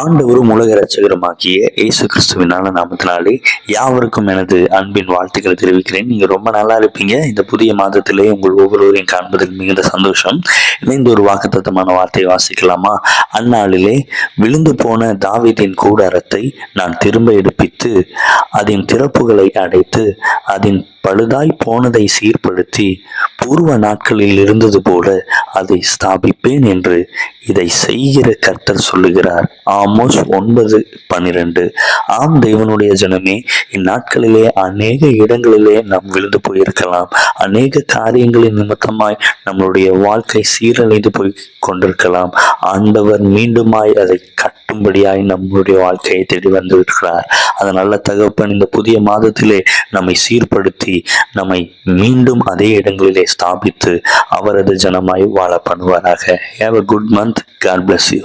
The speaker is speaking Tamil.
ஆண்டவரும் உலக ரட்சகருமாகிய இயேசு கிறிஸ்துவினால நாமத்தினாலே யாவருக்கும் எனது அன்பின் வாழ்த்துக்களை தெரிவிக்கிறேன். நீங்க ரொம்ப நல்லா இருப்பீங்க. இந்த புதிய மாதத்திலே உங்கள் ஒவ்வொருவரையும் காண்பதில் மிகுந்த சந்தோஷம். இணைந்து ஒரு வாக்குத்தத்தமான வார்த்தையை வாசிக்கலாமா? அந்நாளிலே விழுந்து போன தாவிதின் கூடாரத்தை நான் திரும்ப எடுப்பித்து அதன் திறப்புகளை அடைத்து அதன் பழுதாய் போனதை சீர்படுத்தி பூர்வ நாட்களில் இருந்தது போல அதை ஸ்தாபிப்பேன் என்று இதை செய்கிற கர்த்தர் சொல்லுகிறார். ஆமோஸ் ஒன்பது பனிரெண்டு ஆம் தேவனுடைய ஜனமே இந்நாட்களிலே அநேக இடங்களிலே நாம் விழுந்து போயிருக்கலாம். அநேக காரியங்களின் நிமித்தமாய் நம்மளுடைய வாழ்க்கை சீரழிந்து போய் கொண்டிருக்கலாம். ஆண்டவர் மீண்டுமாய் அதை கட்டும்படியாய் நம்மளுடைய வாழ்க்கையை தேடி வந்து விடுகிறார் அதனால தகப்பன் இந்த புதிய மாதத்திலே நம்மை சீர்படுத்தி நம்மை மீண்டும் அதே இடங்களிலே ஸ்தாபித்து அவரது ஜனமாய் வாழ பண்ணுவாராக. Have a good month God bless you